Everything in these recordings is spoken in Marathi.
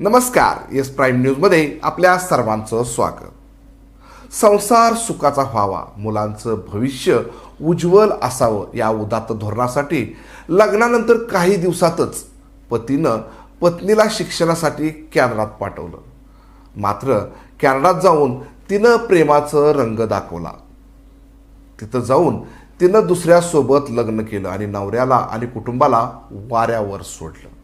नमस्कार येस प्राईम न्यूजमध्ये आपल्या सर्वांचं स्वागत. संसार सुखाचा व्हावा मुलांचं भविष्य उज्ज्वल असावं या उदात्त धोरणासाठी लग्नानंतर काही दिवसातच पतीनं पत्नीला शिक्षणासाठी कॅनडात पाठवलं. मात्र कॅनडात जाऊन तिनं प्रेमाचं रंग दाखवला. तिथं जाऊन तिनं दुसऱ्यासोबत लग्न केलं आणि नवऱ्याला आणि कुटुंबाला वाऱ्यावर सोडलं.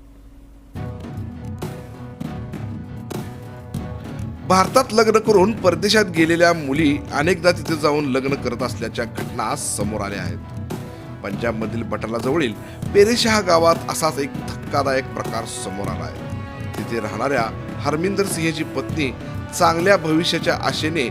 भारतात लग्न करून परदेशात गेलेल्या मुली अनेकदा तिथे जाऊन लग्न करत असल्याच्या घटना समोर आल्या आहेत. पंजाबमधील बटाला जवळील पेरेशहा गावात असाच एक धक्कादायक प्रकार समोर आला आहे. तिथे राहणाऱ्या हरमिंदर सिंहची पत्नी चांगल्या भविष्याच्या आशेने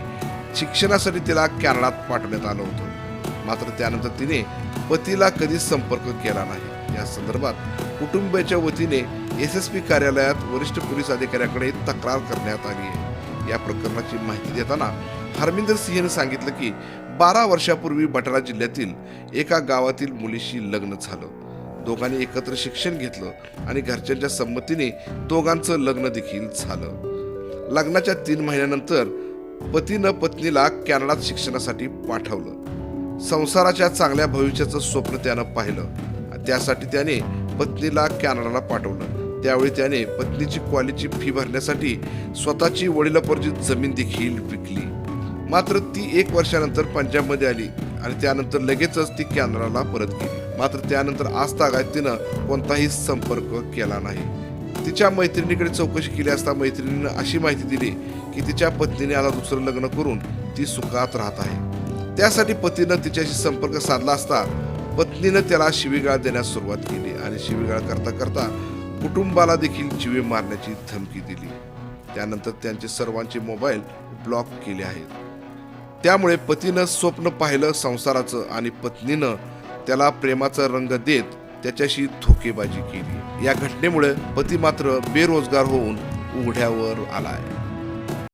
शिक्षणासाठी तिला कॅनडात पाठवण्यात आलं होतं. मात्र त्यानंतर तिने पतीला कधीच संपर्क केला नाही. या संदर्भात कुटुंबाच्या वतीने एस एस पी कार्यालयात वरिष्ठ पोलीस अधिकाऱ्याकडे तक्रार करण्यात आली आहे. या प्रकरणाची माहिती देताना हरमिंदर सिंहने सांगितलं की बारा वर्षापूर्वी बटाला जिल्ह्यातील एका गावातील मुलीशी लग्न झालं. दोघांनी एकत्र शिक्षण घेतलं आणि घरच्यांच्या संमतीने दोघांचं लग्न देखील झालं. लग्नाच्या तीन महिन्यानंतर पतीनं पत्नीला कॅनडात शिक्षणासाठी पाठवलं. संसाराच्या चांगल्या भविष्याचं स्वप्न त्यानं पाहिलं. त्यासाठी त्याने पत्नीला कॅनडाला पाठवलं. त्यावेळी त्याने पत्नीची कॉलेजची फी भरण्यासाठी स्वतःची वडिलापर्जित जमीन देखील विकली. मात्र ती एक वर्षानंतर पंजाबमध्ये आली आणि त्यानंतर लगेचच ती कॅनडाला परत गेली. मात्र त्यानंतर आज तागायत तिनं कोणताही संपर्क केला नाही. तिच्या मैत्रिणीकडे चौकशी केली असता मैत्रिणीनं अशी माहिती दिली की तिच्या पत्नीने आता दुसरं लग्न करून ती सुखात राहत आहे. त्यासाठी पतीनं तिच्याशी संपर्क साधला असता पत्नीनं त्याला शिवीगाळ देण्यास सुरुवात केली आणि शिवीगाळ करता करता कुटुंबाला देखील जीवे मारण्याची धमकी दिली. त्यानंतर त्यांचे सर्वांचे मोबाईल ब्लॉक केले आहेत. त्यामुळे पतीनं स्वप्न पाहिलं संसाराचं आणि पत्नीनं त्याला प्रेमाचा रंग देत त्याच्याशी धोकेबाजी केली. या घटनेमुळे पती मात्र बेरोजगार होऊन उघड्यावर आलाय.